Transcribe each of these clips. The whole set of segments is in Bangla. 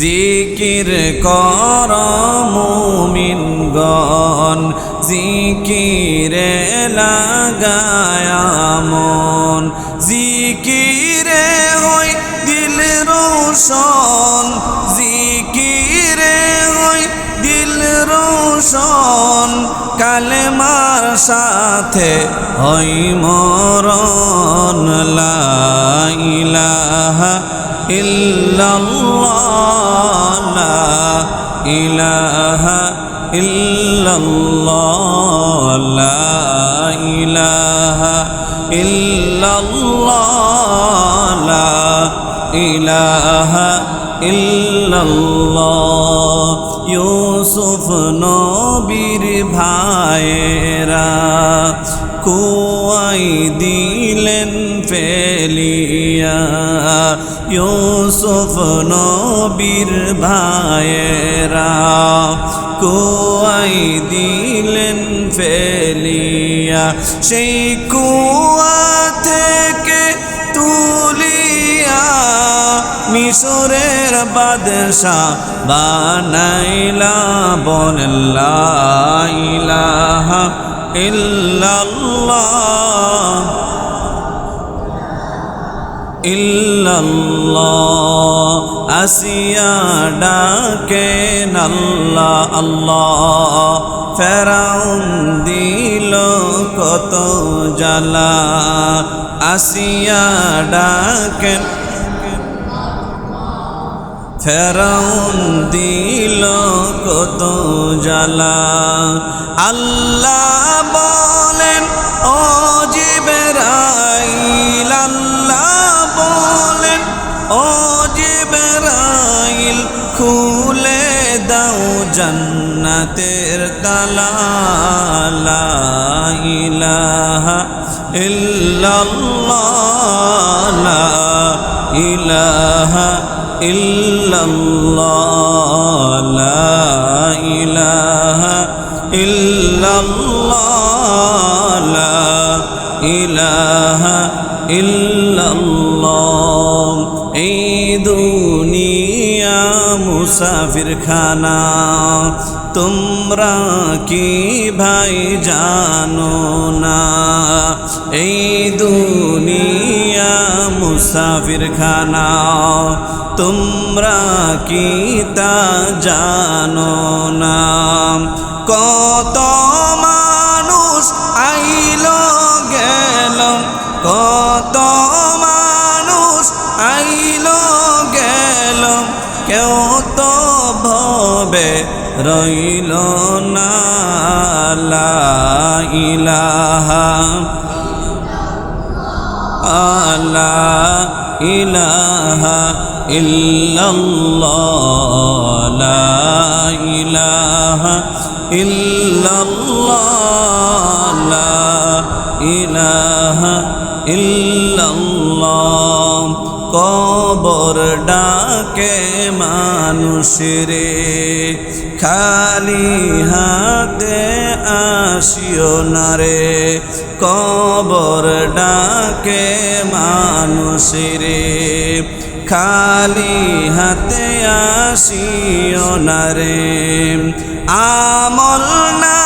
জিকির কর মুমিনগণ, জিকিরে লাগায়ামন জিকিরে হই দিল রোশন, জিকিরে হই দিল রোশন, কালেমার সাথে হই মরণ লা ইলাহা ইল্লাল্লাহ লা ইলাহা ইল্লাল্লাহ লা ইলাহা ইল্লাল্লাহ লা ইলাহা ইল্লাল্লাহ ইউসুফ নবীর ভাইয়েরা কুয়াই দিলেন ফেলিয়া ইউসুফ নবীর ভাইয়েরা কুয়াই দিলেন ফেলিয়া, সেই কুয়া থেকে তুলিয়া মিশরের বাদশাহ বানাইলা বল্লা ইলাহা ইল্লাল্লাহ। ইল্লাল্লাহ, আসিয়া ডাকে আল্লাহ আল্লাহ। ফেরাউন দিল কত জ্বালা, আসিয়া ডাকেন। ফেরাউন দিল কত জ্বালা, আল্লাহ বলেন, ও জিবরাইল জান্নাতের তালা ইলাহা ইল্লাল্লাহ ইলাহা ইল্লাল্লাহ ইলাহা ইল্লাল্লাহ ইলাহা ইল্লাল্লাহ। মুসাফির খানা তোমরা কি ভাই জানো না? এই দুনিয়া মুসাফির খানা তোমরা কি তা জানো না? কত মানুষ রইল না ইলাহা আলা ইলাহা ইল্লাল্লাহ লা ইলাহা ইল্লাল্লাহ লা ইলাহা ইল্লাল্লাহ। কবর ডাকে মানুষ রে খালি হাতে আসিও না রে। কবর ডাকে মানুষ রে। খালি হাতে আসিও না রে। আমল নামা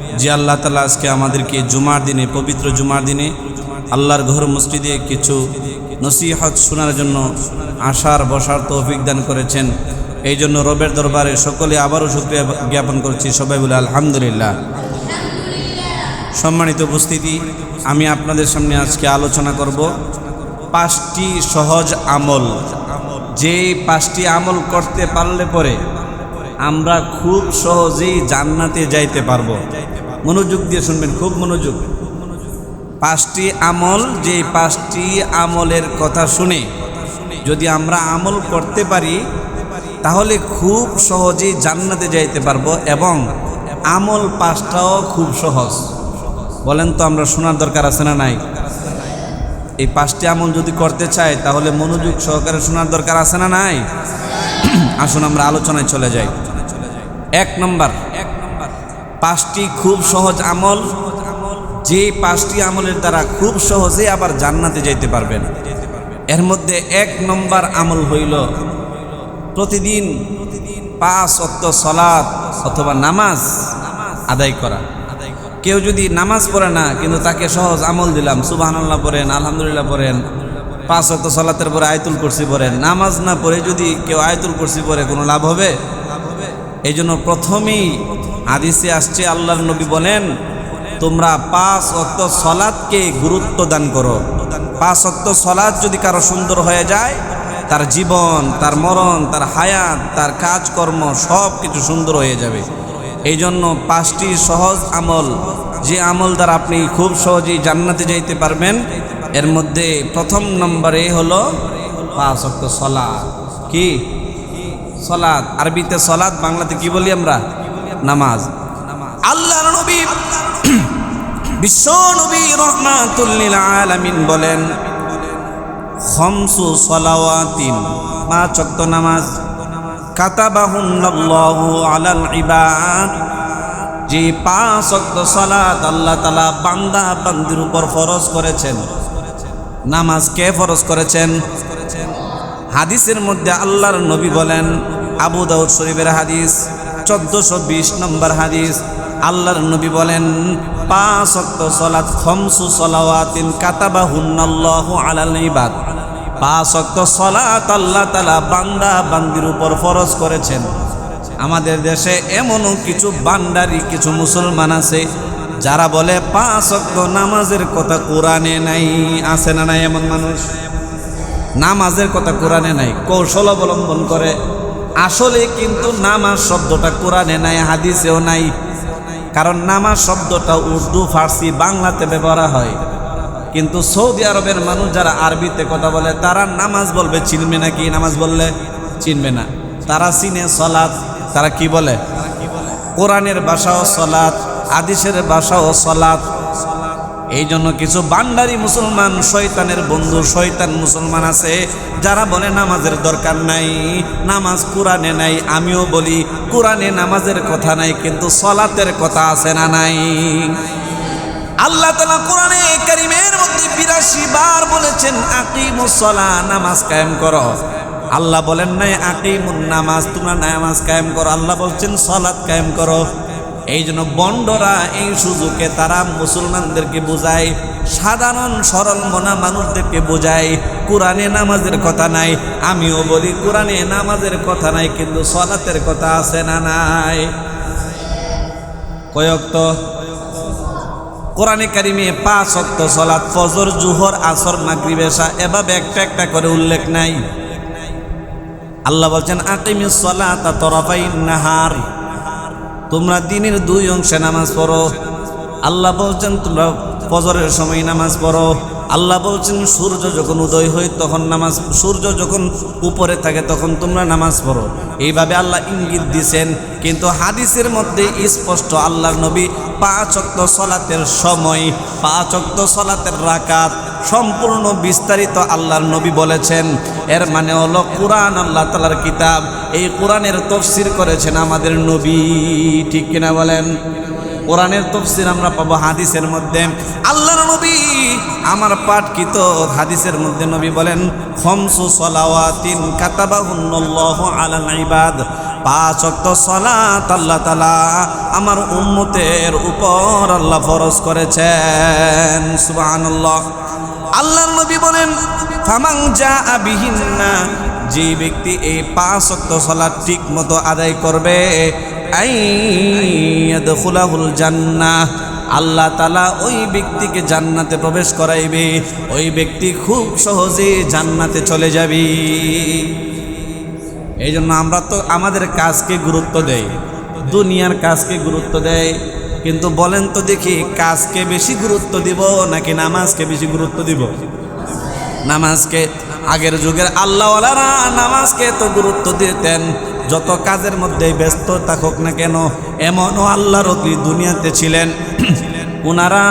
যে আল্লাহ তালা আজকে আমাদেরকে জুমার দিনে, পবিত্র জুমার দিনে আল্লাহর ঘর মসজিদে কিছু নসিহত শোনার জন্য আসার, বসার তৌফিক দান করেছেন। এই জন্য রবের দরবারে সকলে আবারও শুক্রিয়া জ্ঞাপন করছি। সবাই বলে আলহামদুলিল্লাহ। সম্মানিত উপস্থিতি, আমি আপনাদের সামনে আজকে আলোচনা করব পাঁচটি সহজ আমল। যে পাঁচটি আমল করতে পারলে পরে আমরা খুব সহজেই জান্নাতে যাইতে পারব। মনোযোগ দিয়ে শুনবেন, খুব মনোযোগ। পাঁচটি আমল, যে পাঁচটি আমলের কথা শুনে যদি আমরা আমল করতে পারি, তাহলে খুব সহজেই জান্নাতে যাইতে পারব এবং আমল পাঁচটাও খুব সহজ। বলেন তো, আমরা শোনার দরকার আছে না নাই? এই পাঁচটি আমল যদি করতে চাই, তাহলে মনোযোগ সহকারে শোনার দরকার আছে না নাই? আসুন, আমরা আলোচনায় চলে যাই। এক নম্বর পাঁচটি খুব সহজ আমল, যে পাঁচটি আমলের দ্বারা খুব সহজে আবার জান্নাতে যাইতে পারবেন। এর মধ্যে এক নম্বর আমল হইল প্রতিদিন পাঁচ অক্ত সলাৎ অথবা নামাজ আদায় করা। কেউ যদি নামাজ পড়ে না, কিন্তু তাকে সহজ আমল দিলাম সুবাহ আল্লাহ পড়েন, আলহামদুলিল্লাহ পড়েন, পাঁচ অক্ত সলাতের পরে আয়তুল কুরসি পড়েন, নামাজ না পড়ে যদি কেউ আয়তুল কুরসি পড়ে, কোনো লাভ হবে? এই জন্য প্রথমেই আদিসে আসছে, আল্লাহর নবী বলেন, তোমরা পাঁচ অক্ত সলাদকে গুরুত্ব দান করো। পাঁচ অক্ত সলাদ যদি কারও সুন্দর হয়ে যায়, তার জীবন, তার মরণ, তার হায়াত, তার কাজকর্ম সব কিছু সুন্দর হয়ে যাবে। এই জন্য পাঁচটি সহজ আমল, যে আমল দ্বারা আপনি খুব সহজেই জান্নাতে যাইতে পারবেন। এর মধ্যে প্রথম নম্বরে হলো পাঁচ অক্ত সলাদ। কি? সলাদ। আরবিতে সলাদ, বাংলাতে কি বলি আমরা? নামাজ। আল্লাহর নবী, বিশ্ব নবী রহমাতুল্লিল আলামিন বলেন পাঁচ নামাজ। যে পাঁচ আল্লাহ উপর ফরজ করেছেন। নামাজ কে ফরজ করেছেন? হাদিসের মধ্যে আল্লাহর নবী বলেন, আবু দাউদ শরীফের হাদিস চোদ্দশো বিশ নম্বর হাদিস। আল্লাহর নবী বলেন, পাঁচ কাতাবা পাঁচ তালা উপর ফরজ করেছেন। আমাদের দেশে এমনও কিছু বান্দারি, কিছু মুসলমান আছে, যারা বলে পাঁচ অক্ত নামাজের কথা কোরআনে নাই, আছে না নাই এমন মানুষ? নামাজের কথা কোরআনে নাই, কৌশল অবলম্বন করে। আসলে কিন্তু নামাজ শব্দটা কোরআনে নাই, হাদিসেও নাই। কারণ নামাজ শব্দটা উর্দু, ফার্সি, বাংলাতে ব্যবহার হয়। কিন্তু সৌদি আরবের মানুষ যারা আরবিতে কথা বলে, তারা নামাজ বলবে, চিনবে না কি? নামাজ বললে চিনবে না। তারা চিনে সলাৎ, তারা কি বলে? কোরআনের ভাষাও সলাৎ আদিসের ভাষাও সলাৎ। এই জন্য কিছু বান্ডারি মুসলমান, শয়তানের বন্ধু শয়তান মুসলমান আছে, যারা বলে নামাজের দরকার নাই, নামাজ কোরআনে নাই, আমিও বলি কোরআনে নামাজের কথা নাই, কিন্তু সলাতের কথা আছে না নাই। আল্লাহ তালা কোরআনে কারিমের মধ্যে বিরাশি বার বলেছেন আকিমুসলা নামাজ কায়েম করো। আল্লাহ বলেন নাই, আকিমুন নামাজ, তোমরা নামাজ কায়েম করো। আল্লাহ বলছেন, সলাৎ কায়েম করো। এই জন্য বন্ডরা এই সুযোগে তারা মুসলমানদেরকে বোঝায়, সাধারণ সরল মনা মানুষদেরকে বোঝায়, কোরআনে নামাজের কথা নাই, আমিও বলি কোরআনে নামাজের কথা নাই, কিন্তু সলাতের কথা আছে না নাই? কয়ক তো কোরআনে কারিমে পাঁচ অক্ত সলাৎ, ফজর, জুহর, আসর মাগরিবেশা এভাবে একটা একটা করে উল্লেখ নাই। আল্লাহ বলছেন আকিমি সলাত তরফাই নাহার। তোমরা দিনের দুই অংশে নামাজ পড়ো। আল্লাহ বলছেন তোমরা ফজরের সময় নামাজ পড়ো। আল্লাহ বলছেন, সূর্য যখন উদয় হয়, তখন নামাজ, সূর্য যখন উপরে থাকে, তখন তোমরা নামাজ পড়ো। এইভাবে আল্লাহ ইঙ্গিত দিছেন, কিন্তু হাদিসের মধ্যে স্পষ্ট, আল্লাহর নবী পাঁচ অক্ত সলাতের সময়, পাঁচ অক্ত সলাতের রাকাত সম্পূর্ণ বিস্তারিত আল্লাহর নবী বলেছেন। এর মানে হলো কোরআন, আল্লাহ তালার কিতাব। এই কোরআনের তফসির করেছেন আমাদের নবী। ঠিক কিনা বলেন? কোরআনের তফসির আমরা পাবো হাদিসের মধ্যে। আল্লাহর নবী আমার পাঠকৃত হাদিসের মধ্যে নবী বলেন, খমসু সলাওয়াতিন কাতাবাহুন্নাল্লাহু আলাল ইবাদ। পাঁচ অক্ত সলাত আল্লাহ তালা আমার উম্মতের উপর আল্লাহ ফরজ করেছেন। সুবহানাল্লাহ। আল্লাহর নবী বলেন ফামাং যা আবিহিন্না যে ব্যক্তি এই পাঁচ অক্ত সলাৎ ঠিক মতো আদায় করবে আল্লাহ তালা ওই ব্যক্তিকে জান্নাতে প্রবেশ করাইবে। ওই ব্যক্তি খুব সহজে জান্নাতে চলে যাবে। এই জন্য আমরা তো আমাদের কাজকে গুরুত্ব দেই, দুনিয়ার কাজকে গুরুত্ব দেয় কিন্তু বলেন তো দেখি, কাজকে বেশি গুরুত্ব দিব নাকি নামাজকে বেশি গুরুত্ব দিব? নামাজকে আগের যুগের আল্লাহওয়ালারা নামাজকে তো গুরুত্ব দিতেন। যত কাজের মধ্যে ব্যস্ত থাকুক না কেন এমনও আল্লাহর অতি দুনিয়াতে ছিলেন। ওনারা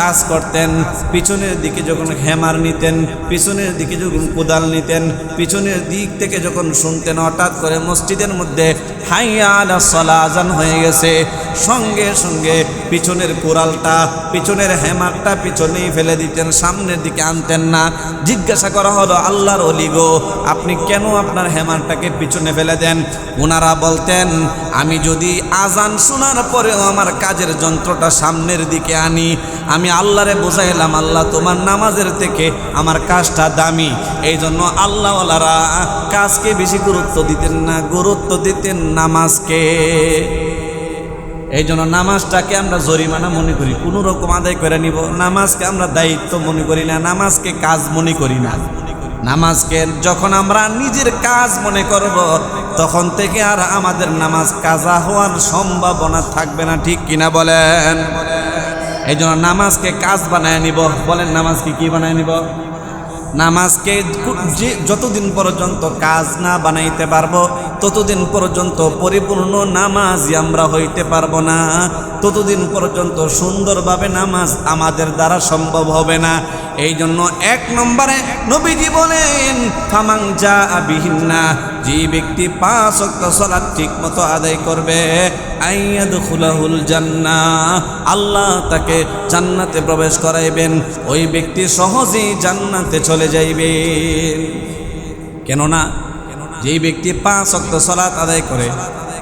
কাজ করতেন, পিছনের দিকে যখন হ্যামার নিতেন, পিছনের দিকে যখন কোদাল নিতেন, পিছনের দিক থেকে যখন শুনতেন, হঠাৎ করে মসজিদের মধ্যে হাইয়া সলা আজান হয়ে গেছে। সঙ্গে সঙ্গে পিছনের কোরালটা, পিছনের হ্যামারটা পিছনেই ফেলে দিতেন, সামনের দিকে আনতেন না। জিজ্ঞাসা করা হলো, আল্লাহর অলি গো, আপনি কেন আপনার হ্যামারটাকে পিছনে ফেলে দেন? ওনারা বলতেন, আমি যদি আজান শোনার পরেও আমার কাজের যন্ত্রটা সামনের দিকে আনি, আমি আল্লাহরে বোঝাইলাম, আল্লাহ তোমার নামাজের থেকে আমার কাজটা দামি। এই জন্য আল্লাহওয়ালারা কাজকে বেশি গুরুত্ব দিতেন না, গুরুত্ব দিতেন নামাজকে। এই জন্য নামাজটাকে আমরা জরিমানা মনে করি, কোনো রকম আদায় করে নিব। নামাজকে আমরা দায়িত্ব মনে করি না, নামাজকে কাজ মনে করি না। নামাজকে যখন আমরা নিজের কাজ মনে করব, তখন থেকে আর আমাদের নামাজ কাজা হওয়ার সম্ভাবনা থাকবে না, ঠিক কিনা বলেন? এই জন্য নামাজকে কাজ বানায় নিব। বলেন, নামাজকে কি বানায় নিব? নামাজকে যে যতদিন পর্যন্ত কাজ না বানাইতে পারব, ততদিন পর্যন্ত পরিপূর্ণ নামাজই আমরা হইতে পারব না। ততদিন পর্যন্ত সুন্দরভাবে নামাজ আমাদের দ্বারা সম্ভব হবে না। এই জন্য এক নম্বরে নবীজি বলেন, ফামাং যা আবিহিন্না যে ব্যক্তি পাঁচ অক্ট সলাৎ ঠিক মতো আদায় করবে আইয়াদ খুলাহুল জান্না আল্লাহ তাকে জান্নাতে প্রবেশ করাইবেন। ওই ব্যক্তি সহজেই জান্নাতে চলে যাইবেন কেননা, যেই ব্যক্তি পাঁচ অক্ট সলাৎ আদায় করে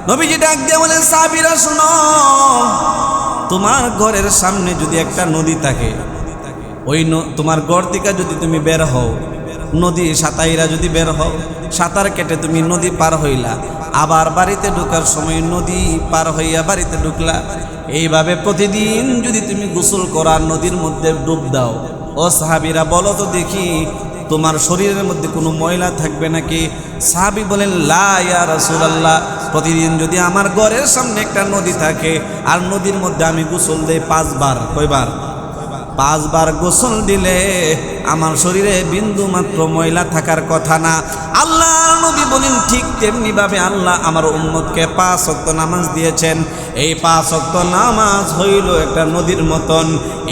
নবীজি ডাক দিয়ে বলেন সাবিরা শুনো, তোমার ঘরের সামনে যদি একটা নদী থাকে, ওই তোমার ঘর থেকে যদি তুমি বের হও, নদী সাঁতাইরা যদি বের হও, সাঁতার কেটে তুমি নদী পার হইলা, আবার বাড়িতে ঢোকার সময় নদী পার হইয়া বাড়িতে ঢুকলা, এইভাবে প্রতিদিন যদি তুমি গোসল করা নদীর মধ্যে ডুব দাও, ও সাহাবিরা বলো তো দেখি তোমার শরীরের মধ্যে কোনো ময়লা থাকবে নাকি? সাহাবি বলেন, লা ইয়া রাসূলুল্লাহ। প্রতিদিন যদি আমার ঘরের সামনে একটা নদী থাকে, আর নদীর মধ্যে আমি গোসল দেই পাঁচবার, কয়বার? পাঁচবার গোসল দিলে আমার শরীরে বিন্দু মাত্র ময়লা থাকার কথা না। আল্লাহ নবী বলেন, ঠিক তেমনি ভাবে আল্লাহ আমার উম্মতকে পাঁচ অক্ত নামাজ দিয়েছেন। এই পাঁচ অক্ত নামাজ হইল একটা নদীর মতন।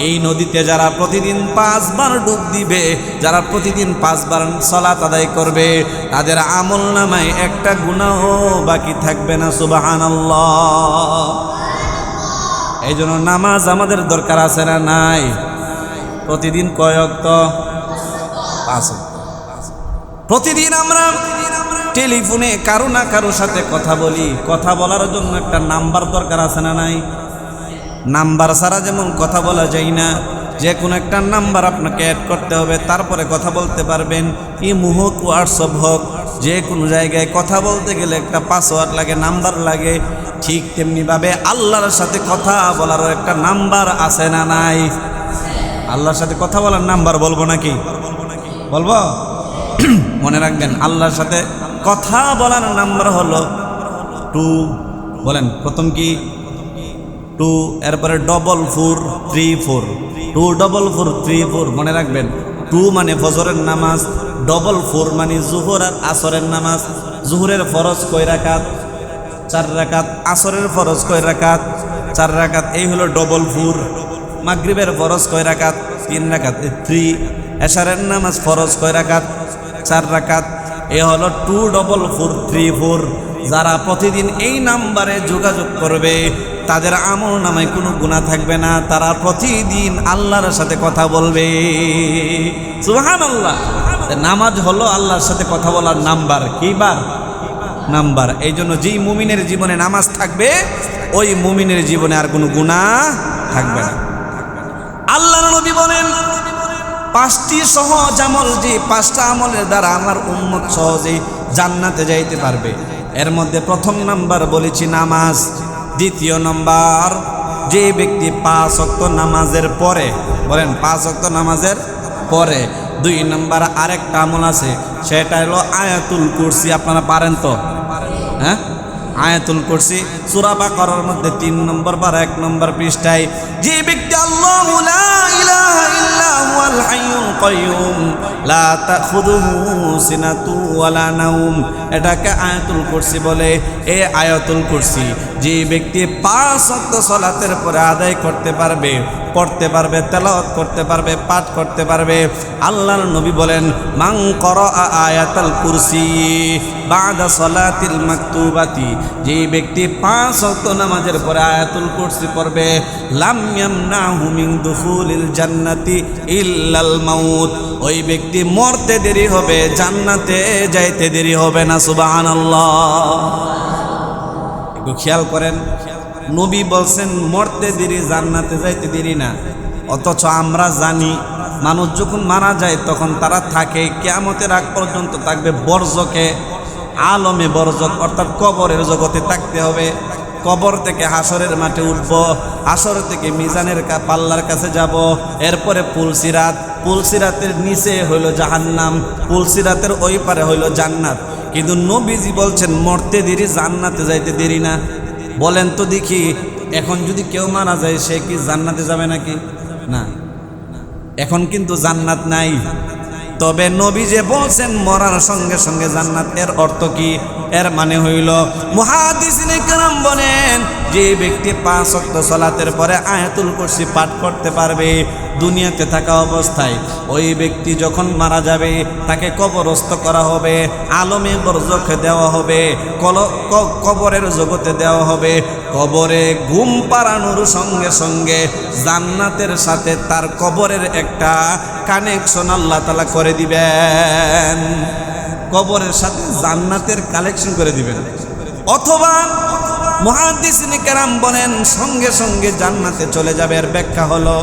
এই নদীতে যারা প্রতিদিন পাঁচবার ডুব দিবে, যারা প্রতিদিন পাঁচবার সলাত আদায় করবে, তাদের আমল নামায় একটা গুণাও বাকি থাকবে না সুবাহান এই জন্য নামাজ আমাদের দরকার আছে না নাই? প্রতিদিন কয়ক্ত পাঁচ। প্রতিদিন আমরা টেলিফোনে কারও না কারোর সাথে কথা বলি। কথা বলার জন্য একটা নাম্বার দরকার আছে না নাই? নাম্বার ছাড়া যেমন কথা বলা যায় না, যে কোনো একটা নাম্বার আপনাকে অ্যাড করতে হবে, তারপরে কথা বলতে পারবেন। ইমো হোক হোয়াটসঅ্যাপ হোক, যে কোনো জায়গায় কথা বলতে গেলে একটা পাসওয়ার্ড লাগে, নাম্বার লাগে, ঠিক তেমনিভাবে আল্লাহর সাথে কথা বলারও একটা নাম্বার আছে না নাই? আল্লাহর সাথে কথা বলার নাম্বার বলব নাকি? বলব? মনে রাখবেন, আল্লাহর সাথে কথা বলার নাম্বার হলো টু। বলেন, প্রথম কি? টু, এরপরে double four three four two double four three four মনে রাখবেন, টু মানে ফজরের নামাজ ডবল ফোর মানে জুহর আর আসরের নামাজ। জুহুরের ফরজ কয় রাকাত? চার রাকাত। আসরের ফরজ কয় রাকাত? চার রাকাত। এই হলো ডবল ফোর মাগরিবের ফরজ কয় রাকাত? তিন রাকাত। থ্রি এশারের নামাজ ফরজ কয় রাকাত? চার রাকাত। এ হলো two double four three four যারা প্রতিদিন এই নাম্বারে যোগাযোগ করবে, তাদের আমল নামায় কোনো গুণা থাকবে না। তারা প্রতিদিন আল্লাহর সাথে কথা বলবে। সুহান আল্লাহ নামাজ হলো আল্লাহর সাথে কথা বলার নাম্বার। কি বার? নাম্বার। এই জন্য যেই মুমিনের জীবনে নামাজ থাকবে, ওই মুমিনের জীবনে আর কোনো গুণা থাকবে না। নবী বলেন, পাঁচটি সহজ আমল যে, পাঁচটা আমলের দ্বারা আমার উম্মত সহজেই জান্নাতে যাইতে পারবে। এর মধ্যে প্রথম নাম্বার বলেছি নামাজ। দ্বিতীয় নাম্বার, যে ব্যক্তি পাঁচ অক্ত নামাজের পরে, বলেন পাঁচ অক্ত নামাজের পরে। দুই নাম্বার, আরেকটা আমল আছে, সেটা হলো আয়াতুল কুরসি, আপনারা পারেন তো? হ্যাঁ? আয়াতুল কুরসি সুরাবা করার মধ্যে তিন নম্বর বার, এক নম্বর পৃষ্ঠায়, যে ব্যক্তি আল্লাহ এটাকে আয়াতুল কুরসি বলে। এ আয়াতুল কুরসি, যে ব্যক্তি পাঁচ সত্য সলাতের পরে আদায় করতে পারবে পড়তে পারবে, তেলাওয়াত করতে পারবে, পাঠ করতে পারবে। আল্লাহর নবী বলেন মাং কর আয়াতাল কুরসি বাদা সলাতিল মাকতুবাতি যে ব্যক্তি পাঁচ ওয়াক্ত নামাজের পরে আয়াতুল কুরসি পড়বে, লাম ইয়ামনাহু মিন দুখুলিল জান্নাতি ইল্লাল মাউত ওই ব্যক্তি মরতে দেরি হবে, জান্নাতে যাইতে দেরি হবে না, সুবহানাল্লাহ। একটু খেয়াল করেন। নবী বলছেন, মরতে দেরি, জান্নাতে যাইতে দেরি না। অথচ আমরা জানি, মানুষ যখন মারা যায়, তখন তারা থাকে, কেয়ামতের আগ পর্যন্ত থাকবে বর্জকে, আলমে বর্জক, অর্থাৎ কবরের জগতে থাকতে হবে। কবর থেকে হাসরের মাঠে উঠব, হাসর থেকে মিজানের পাল্লার কাছে যাব। এরপরে পুলসিরাত, পুলসিরাতের নিচে হইল জাহান্নাম, পুলসিরাতের ওই পারে হইল জান্নাত। কিন্তু নবীজি বলছেন, মরতে দেরি, জান্নাতে যাইতে দেরি না। বলেন তো দেখি, এখন যদি কেউ মারা যায়, সে কি জান্নাতে যাবে নাকি? না। এখন কিন্তু জান্নাত নাই। তবে নবী যে বলছেন, মরার সঙ্গে সঙ্গে জান্নাত, এর অর্থ কি? এর মানে হইল মহাদিস বলে যে ব্যক্তি পাঁচ অক্ত সলাতের পরে আয়াতুল কুরসি পাঠ করতে পারবে, দুনিয়াতে থাকা অবস্থায় ওই ব্যক্তি যখন মারা যাবে, তাকে কবরস্থ করা হবে, আলমে বরজখে দেওয়া হবে, কল কবরের জগতে দেওয়া হবে, কবরে ঘুম পাড়ানোর সঙ্গে সঙ্গে জান্নাতের সাথে তার কবরের একটা কানেকশন আল্লাহ তালা করে দিবেন। কবরের সাথে জান্নাতের কালেকশন করে দিবেন। অথবা মহাদিসিনী কেরাম বলেন, সঙ্গে সঙ্গে জান্নাতে চলে যাবে। এর ব্যাখ্যা হলো,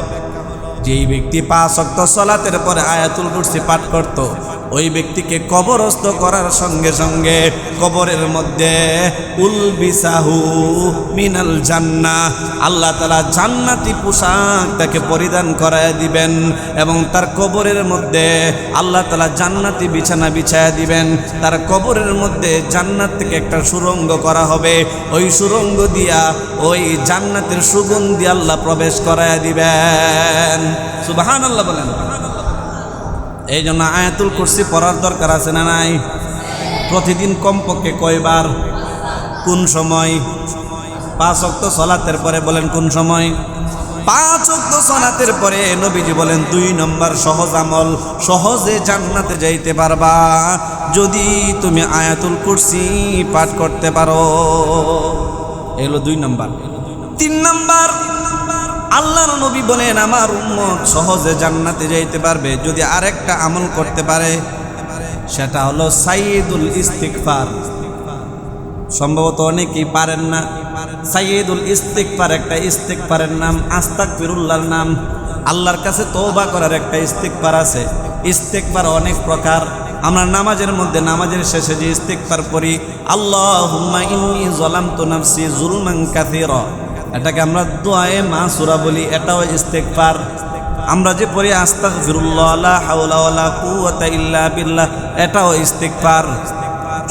যেই ব্যক্তি পাঁচ অক্ত সলাতের পরে আয়াতুল কুর্সি পাঠ করত ওই ব্যক্তিকে কবরস্থ করার সঙ্গে সঙ্গে কবরের মধ্যে উলবিসাহু মিনাল জান্না আল্লাহ তালা জান্নাতি পোশাক তাকে পরিধান করায় দিবেন এবং তার কবরের মধ্যে আল্লাহ তালা জান্নাতি বিছানা বিছায়া দিবেন। তার কবরের মধ্যে জান্নাত থেকে একটা সুরঙ্গ করা হবে। ওই সুরঙ্গ দিয়া, ওই জান্নাতের সুগন্ধি আল্লাহ প্রবেশ করায় দিবেন। সুবাহান আল্লাহ বলেন। এই জন্য আয়াতুল কুরসি পড়ার দরকার আছে না নাই? প্রতিদিন কমপক্ষে কয়বার? কোন সময়? পাঁচ অক্ত সলাতের পরে বলেন কোন সময়? পাঁচ অক্ত সলাতের পরে নবীজি বলেন, দুই নম্বর সহজ আমল, সহজে জান্নাতে যাইতে পারবা। যদি তুমি আয়াতুল কুরসি পাঠ করতে পারো। এলো দুই নম্বর। তিন নম্বর আল্লাহর নবী বলেন, আমার উম্মত সহজে জান্নাতে যাইতে পারবে, যদি আরেকটা আমল করতে পারে। সেটা হলো সাইদুল ইস্তিকফার সম্ভবত অনেকেই পারেন না। সাইদুল ইস্তিকফার একটা ইস্তিকফারের নাম আস্তাক ফিরুল্লাহর নাম। আল্লাহর কাছে তওবা করার একটা ইস্তিকফার আছে। ইস্তিকফার অনেক প্রকার। আমরা নামাজের মধ্যে, নামাজের শেষে যে ইস্তিকফার পড়ি, আল্লাহুম্মা ইন্নী যালামতু নাফসি জুলমান কাসীরা। এটাকে আমরা দোয়ায়ে মা সুরা বলি, এটাও ইস্তেকফার আমরা যে পড়ি আস্তাক ফিরুল্লাহ ওয়ালা কুওয়াতা ইল্লা বিল্লাহ, এটাও ইস্তেকফার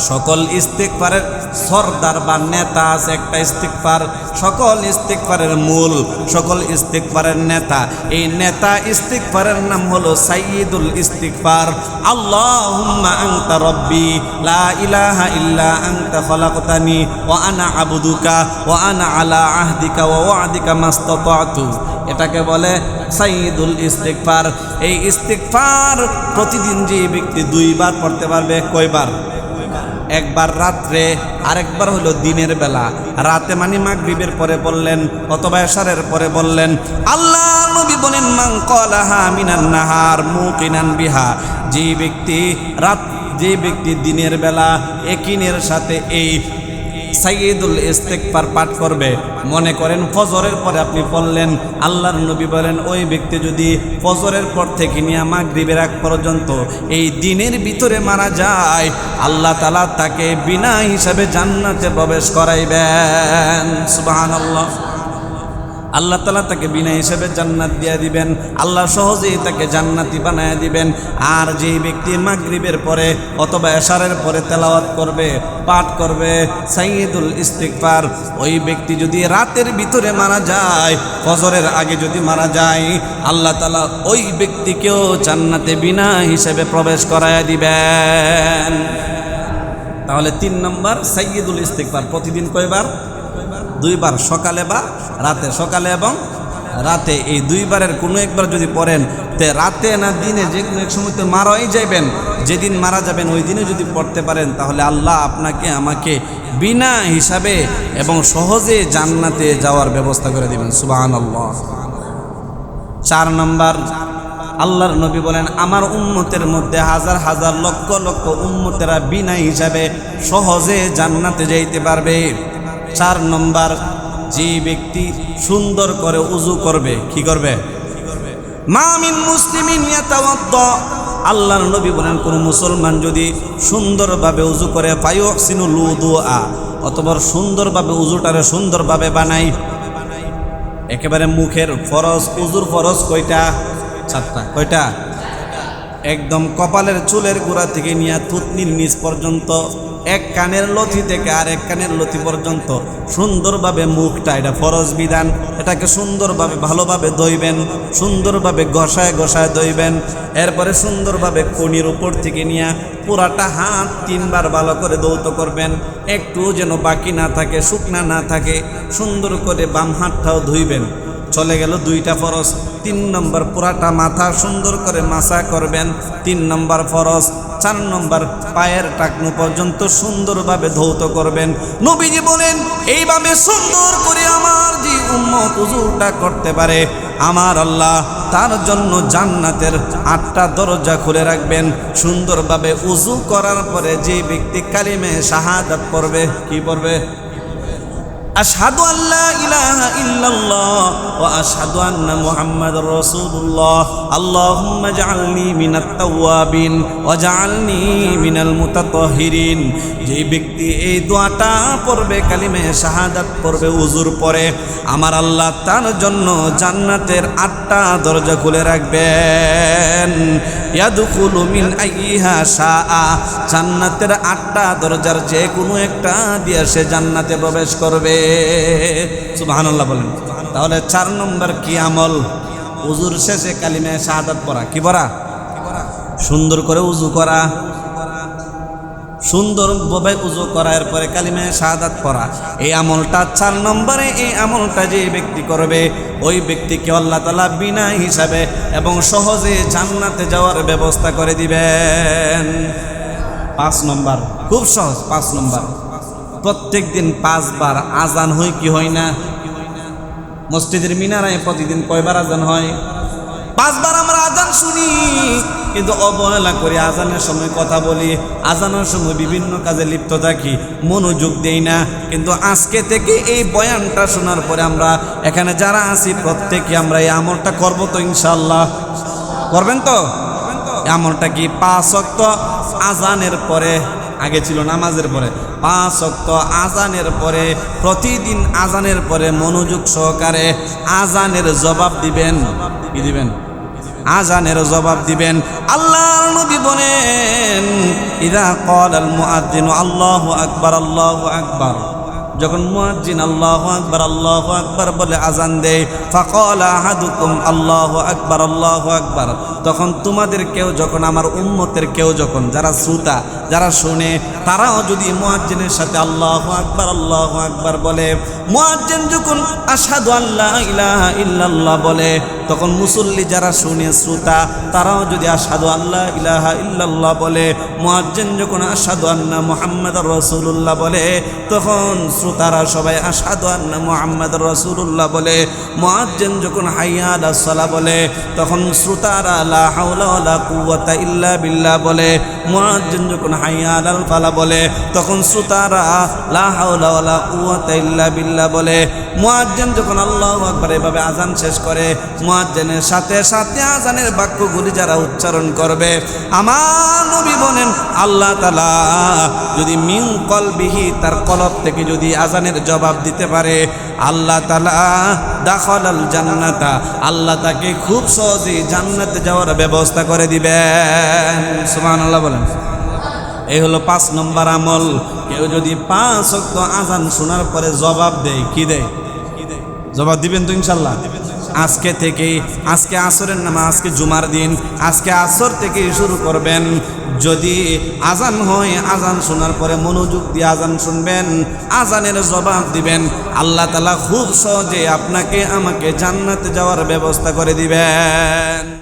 সকল ইস্তেকফারের সর্দার বা নেতা আছে, একটা ইস্তেকফার সকল ইস্তেকফারের মূল, সকল ইস্তেকফারের নেতা। এই নেতা ইস্তেকফারের নাম হলো সাইয়্যিদুল ইস্তেকফার আল্লাহুম্মা আনতা রব্বি, লা ইলাহা ইল্লা আনতা খলাকতানি, ওয়া আনা আবুদুকা, ওয়া আনা আলা আহদিকা, ওয়া ওয়াদিকা মাস্তাতাতু। এটাকে বলে সাইয়্যিদুল ইস্তেকফার এই ইস্তেকফার প্রতিদিন যে ব্যক্তি দুইবার পড়তে পারবে, কয়বার? একবার রাত্রে, আরেকবার হলো দিনের বেলা। রাতে মানে মাগরিবের পরে বললেন, অথবা এশারের পরে বললেন, আল্লাহ নবী বলেন মাং কলাহা মিনান নাহার মুকিনান বিহা। যে ব্যক্তি রাত যে ব্যক্তি দিনের বেলা একিনের সাথে এই সাইয়দুল ইস্তেকবার পাঠ করবে। মনে করেন, ফজরের পরে আপনি পড়লেন, আল্লাহর নবী বলেন, ওই ব্যক্তি যদি ফজরের পর থেকে নিয়ে মাগরিবের আগ পর্যন্ত এই দিনের ভিতরে মারা যায়, আল্লাহ তালা তাকে বিনা হিসাবে জান্নাতে প্রবেশ করাইবেন। সুবাহ আল্লাহ তালা তাকে বিনা হিসেবে জান্নাত দিয়ে দিবেন। আল্লাহ সহজেই তাকে জান্নাতি বানায় দিবেন। আর যেই ব্যক্তি মাগরিবের পরে অথবা এশারের পরে তেলাওয়াত করবে, পাঠ করবে, সাইয়দুল ইস্তিকফার ওই ব্যক্তি যদি রাতের ভিতরে মারা যায়, ফজরের আগে যদি মারা যায়, আল্লাহ তালা ওই ব্যক্তিকেও জান্নাতে বিনা হিসেবে প্রবেশ করায় দিবেন। তাহলে তিন নম্বর, সাইয়দুল ইস্তিকফার প্রতিদিন কয়বার? দুইবার সকালে বা রাতে। সকালে এবং রাতে। এই দুইবারের কোনো একবার যদি পড়েন, তে রাতে না দিনে যে কোনো এক সময় তো মারাই যাবেন যেদিন মারা যাবেন, ওই দিনে যদি পড়তে পারেন, তাহলে আল্লাহ আপনাকে, আমাকে বিনা হিসাবে এবং সহজে জান্নাতে যাওয়ার ব্যবস্থা করে দিবেন। সুবাহান আল্লাহ চার নম্বর, আল্লাহর নবী বলেন, আমার উম্মতের মধ্যে হাজার হাজার লক্ষ লক্ষ উম্মতেরা বিনা হিসাবে সহজে জান্নাতে যাইতে পারবে। চার নম্বর, যে ব্যক্তি সুন্দর করে উজু করবে, কি করবে? মামিন ইয়াতাওয়াদ্দা। আল্লাহর নবী বলেন, কোন মুসলমান যদি সুন্দরভাবে উজু করে পায়ু সিনুল উদুআ অথবা সুন্দরভাবে উজুটারে সুন্দরভাবে বানাই একেবারে মুখের ফরজ, উজুর ফরজ কয়টা? চারটা। কয়টা? একদম কপালের চুলের গোড়া থেকে নিয়ে থুতনির নিচ পর্যন্ত এক কানের লথি থেকে আর এক কানের লথি পর্যন্ত সুন্দরভাবে মুখটা, এটা ফরজ বিধান। এটাকে সুন্দরভাবে, ভালোভাবে ধইবেন, সুন্দরভাবে ঘষায় ঘষায় ধইবেন। এরপরে সুন্দরভাবে কনির উপর থেকে নিয়ে পুরাটা হাত তিনবার ভালো করে দৌত করবেন। একটু যেন বাকি না থাকে, শুকনা না থাকে, সুন্দর করে বাম হাতটাও ধুইবেন। চলে গেল দুইটা ফরজ। তিন নম্বর পুরাটা মাথা সুন্দর করে মাসা করবেন। তিন নম্বর ফরজ চার নম্বর পায়ের টাকনু পর্যন্ত সুন্দরভাবে ধৌত করবেন। নবীজি বলেন, এইভাবে সুন্দর করে আমার যে উন্মত উজুটা করতে পারে, আমার আল্লাহ তার জন্য জান্নাতের আটটা দরজা খুলে রাখবেন। সুন্দরভাবে উজু করার পরে যে ব্যক্তি কালিমে শাহাদাত পড়বে, কি পড়বে? আশহাদু আল্লাহ ইলাহা ইল্লাল্লাহ ওয়া আশহাদু আন্না মুহাম্মাদার রাসূলুল্লাহ। আল্লাহুম্মা জাআলনি মিনাত তাওয়াবিন ওয়া জাআলনি মিনাল মুতাতাহহিরিন যে ব্যক্তি এই দোয়াটা পড়বে, কালিমে শাহাদাত পড়বে উজুর পরে আমার আল্লাহ তার জন্য জান্নাতের আটটা দরজা খুলে রাখবেন। ইয়াদুকুলু মিন আইহা শাআ। জান্নাতের আটটা দরজার যে কোনো একটা দিয়ে সে জান্নাতে প্রবেশ করবে। সুবহানাল্লাহ বলেন। তাহলে চার নম্বর কি আমল? উজুর শেষে কালিমে শাহাদাত পড়া। কি পড়া? সুন্দর করে উজু করা। সুন্দরভাবে উজু করার পরে কালিমে শাহাদাত পড়া। এই আমলটা চার নম্বরে, এই আমলটা যে ব্যক্তি করবে, ওই ব্যক্তিকে আল্লাহ তালা বিনা হিসাবে এবং সহজে জান্নাতে যাওয়ার ব্যবস্থা করে দিবেন। পাঁচ নম্বর, খুব সহজ, পাঁচ নম্বর। প্রত্যেক দিন পাঁচবার আজান হয় কি হয় না? মসজিদের মিনারায় প্রতিদিন কয়বার আজান হয়? পাঁচবার আমরা আজান শুনি, কিন্তু অবহেলা করি আজানের সময় কথা বলি। আজানের সময় বিভিন্ন কাজে লিপ্ত থাকি, মনোযোগ দেই না। কিন্তু আজকে থেকে এই বয়ানটা শোনার পরে আমরা, এখানে যারা আছি প্রত্যেকে আমরা এই আমলটা করব তো ইনশাল্লাহ করবেন তো? আমলটা কি পাঁচ অক্ত আজানের পরে, আগে ছিল নামাজের পরে? পাঁচ অক্ত আজানের পরে, প্রতিদিন আজানের পরে মনোযোগ সহকারে আজানের জবাব দিবেন। কি দিবেন? আজানের জবাব দিবেন। আল্লাহর নবী বলেন, ইদা কল আল মুআদ্দিন আল্লাহু আকবার আল্লাহু আকবার। যখন মুয়াজ্জিন আল্লাহু আকবার আল্লাহু আকবার বলে আজান দেয়, ফাকাল আহাদুকুম, আল্লাহু আকবার আল্লাহু আকবার। তখন তোমাদের কেউ যখন, আমার উম্মতের কেউ যখন, যারা শ্রোতা, যারা শুনে, তারাও যদি মুয়াজ্জিনের সাথে আল্লাহু আকবার আল্লাহু আকবার বলে, মুয়াজ্জিন যখন আশহাদু আল্লাহ ইলাহা ইল্লাল্লাহ বলে তখন মুসল্লি যারা শুনে শ্রোতা, তারাও যদি আসাদু আল্লাহ ইলাহা ইল্লাল্লাহ বলে, মোয়াজ্জেন যখন আসাদু আন্না মোহাম্মদ রসুল্লাহ বলে, তখন শ্রোতারা সবাই আসাদু আন্না মোহাম্মদ রসুল্লাহ বলে, মোয়াজ্জেন যখন হাইয়া বলে, তখন শ্রোতারা আল্লাহ ওয়ালা ইল্লা বিল্লাহ বলে মুয়াজ্জিন যখন হাইয়া আলাল ফালা বলে, তখন শ্রোতারা লা হাওলা ওয়ালা কুওয়াতা ইল্লা বিল্লাহ বলে। মুয়াজ্জিন যখন আল্লাহু আকবার এভাবে আজান শেষ করে মুয়াজ্জিনের সাথে সাথে আজানের বাক্যগুলি যারা উচ্চারণ করবে, আমার নবী বলেন, আল্লাহ তাআলা যদি মিন কলবিহি তার কলব থেকে যদি আজানের জবাব দিতে পারে, আল্লাহ তাআলা দাখলাল জান্নাতা আল্লাহ তাকে খুব সহজেই জান্নাতে যাওয়ার ব্যবস্থা করে দিবেন। আল্লাহ বলেন। এই হলো পাঁচ নম্বর আমল। কেউ যদি পাঁচ অক্ত আজান শোনার পরে জবাব দেয়, কি দেয়? জবাব দিবেন তো ইনশাল্লাহ আজকে থেকে আজকে আসরের নামা আজকে জুমার দিন? আজকে আসর থেকে শুরু করবেন। যদি আজান হয়, আজান শোনার পরে মনোযোগ দিয়ে আজান শুনবেন, আজানের জবাব দিবেন। আল্লাহ তালা খুব সহজে আপনাকে, আমাকে জান্নাতে যাওয়ার ব্যবস্থা করে দিবেন।